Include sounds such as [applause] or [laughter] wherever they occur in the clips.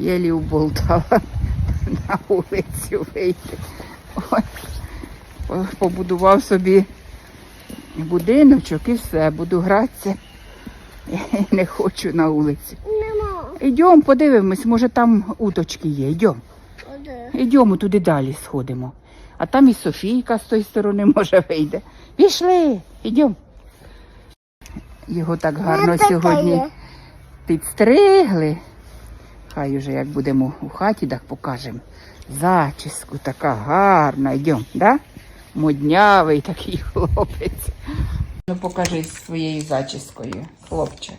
Єлі уболтала [laughs] на вулицю вийти. Ой, побудував собі будиночок і все, буду гратися. І [laughs] не хочу на вулиці. Нема. Йдемо, подивимось, може там уточки є. Йдемо. Йдемо туди далі сходимо. А там і Софійка з тої сторони може вийде. Пішли, йдемо. Його так гарно сьогодні підстригли. Хай уже як будемо у хаті, так покажемо. Зачіску така гарна. Йдемо, да? Моднявий такий хлопець. Ну покажи своєю зачіскою, хлопче.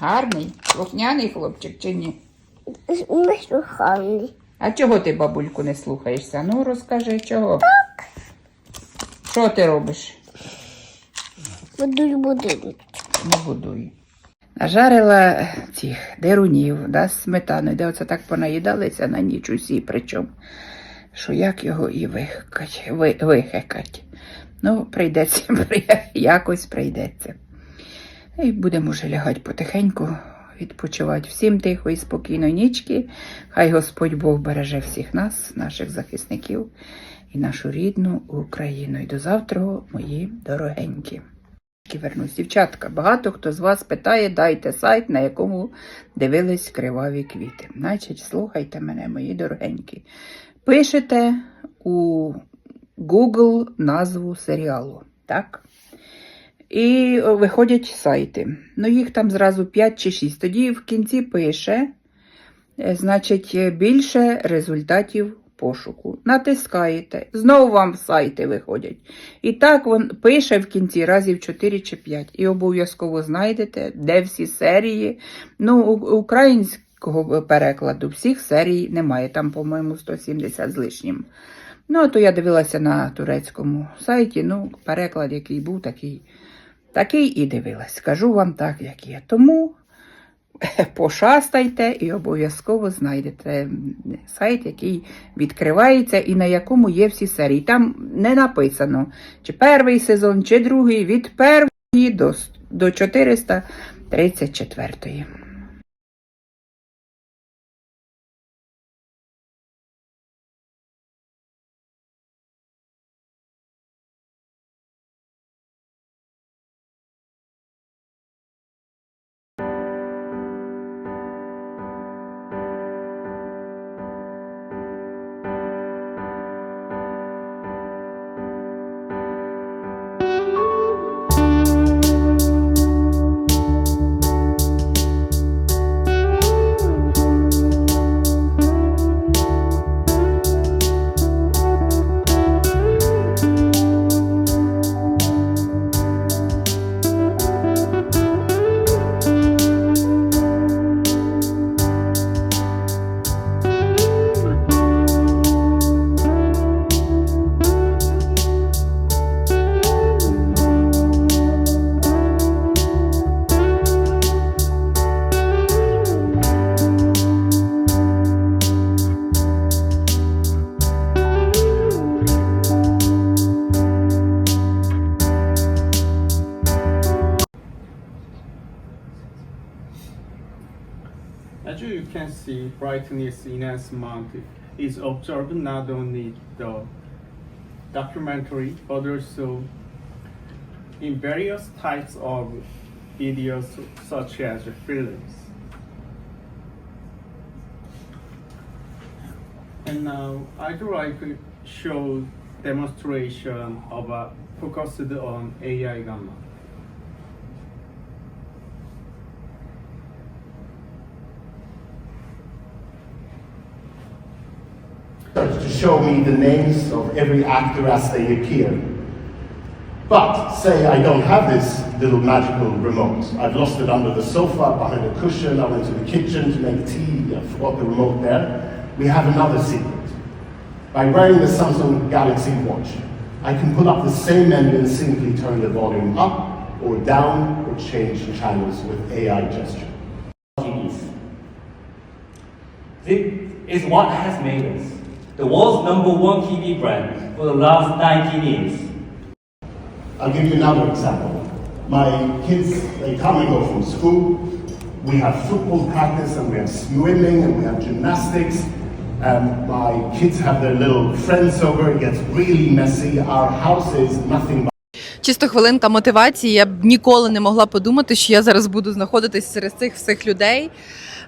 Гарний, слухняний хлопчик чи ні? Ми слухали. А чого ти, бабульку, не слухаєшся? Ну, розкажи, чого? Так. Що ти робиш? Будуть будинок. Не будую. Нажарила цих дерунів, да, з сметаною, де оце так понаїдалися на ніч усі, причому, що як його і вихекать, ви. Ну, прийдеться, [laughs] якось прийдеться. І будемо вже лягати потихеньку, відпочивати всім тихо і спокійно нічки. Хай Господь Бог береже всіх нас, наших захисників і нашу рідну Україну. І до завтра, мої дорогенькі. Вернусь, дівчатка, багато хто з вас питає, дайте сайт, на якому дивились криваві квіти. Значить, слухайте мене, мої дорогенькі. Пишете у Google назву серіалу, так? І виходять сайти. Ну, їх там зразу 5 чи 6. Тоді в кінці пише, е, значить, е, більше результатів пошуку. Натискаєте, знову вам сайти виходять. І так він пише в кінці разів 4 чи 5. І обов'язково знайдете, де всі серії. Ну, українського перекладу всіх серій немає. Там, по-моєму, 170 з лишнім. Ну, а то я дивилася на турецькому сайті. Ну, переклад, який був, такий, такий і дивилась. Скажу вам так, як є. Тому [laughs] пошастайте і обов'язково знайдете сайт, який відкривається і на якому є всі серії. Там не написано, чи перший сезон, чи другий, від першої до, до 434. Can see, brightness enhancement is observed not only the documentary but also in various types of videos such as films. And now I'd like to show demonstration of a focused on AI gamma. Show me the names of every actor as they appear. But say I don't have this little magical remote. I've lost it under the sofa, behind a cushion, I went to the kitchen to make tea, I forgot the remote there. We have another secret. By wearing the Samsung Galaxy Watch, I can pull up the same menu and simply turn the volume up or down or change channels with AI gesture. This is what has made us the world's number one TV brand for the last 19 years. I'll give you another example. My kids, they come and go from school. we have football practice and we have swimming and we have gymnastics. Um, my kids have their little friends over. It gets really messy. Our house is nothing but Чисто хвилинка мотивації. Я б ніколи не могла подумати, що я зараз буду знаходитись серед цих всіх людей.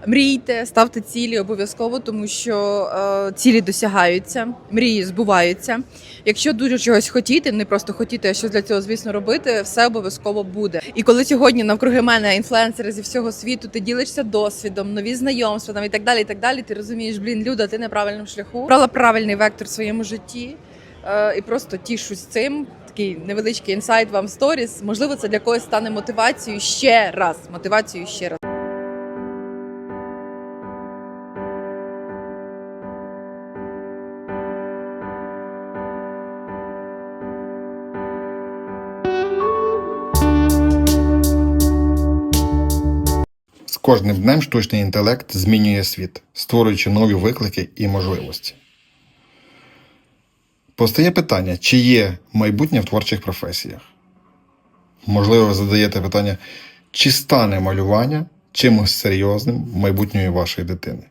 Мрійте, ставте цілі обов'язково, тому що е, цілі досягаються, мрії збуваються. Якщо дуже чогось хотіти, не просто хотіти, а щось для цього, звісно, робити, все обов'язково буде. І коли сьогодні навкруги мене інфлюенсери зі всього світу, ти ділишся досвідом, нові знайомства там і так далі. І так далі. Ти розумієш, блін, люда, ти на правильному шляху. Брала правильний вектор в своєму житті е, і просто тішусь цим. Такий невеличкий інсайт вам сторіс. Можливо, це для когось стане мотивацією ще раз. Мотивацією ще раз. Кожним днем штучний інтелект змінює світ, створюючи нові виклики і можливості. Постає питання, чи є майбутнє в творчих професіях? Можливо, ви задаєте питання, чи стане малювання чимось серйозним в майбутньої вашої дитини?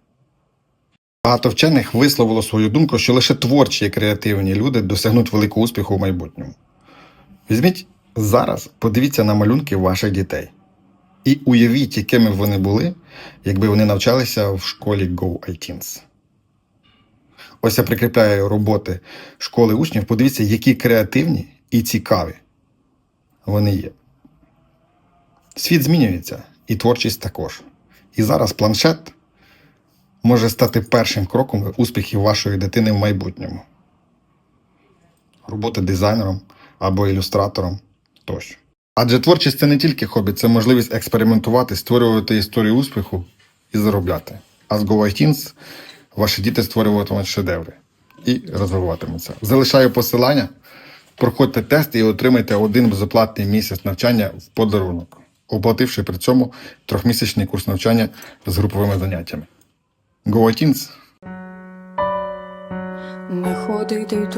Багато вчених висловило свою думку, що лише творчі і креативні люди досягнуть великого успіху в майбутньому. Візьміть зараз, подивіться на малюнки ваших дітей. І уявіть, якими б вони були, якби вони навчалися в школі Go iTeens. Ось я прикріпляю роботи школи учнів. Подивіться, які креативні і цікаві вони є. Світ змінюється, і творчість також. І зараз планшет може стати першим кроком в успіхів вашої дитини в майбутньому. Робота дизайнером або ілюстратором тощо. Адже творчість це не тільки хобі, це можливість експериментувати, створювати історію успіху і заробляти. А з GoITeens ваші діти створюватимуть шедеври і розвиватимуться. Залишаю посилання, проходьте тест і отримайте один безоплатний місяць навчання в подарунок, оплативши при цьому трьохмісячний курс навчання з груповими заняттями. GoITeens Не ходи тут,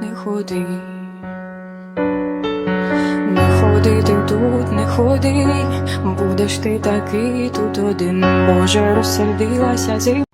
не ходи. Ходи, будеш ти такий тут один. Боже, розсердилася зі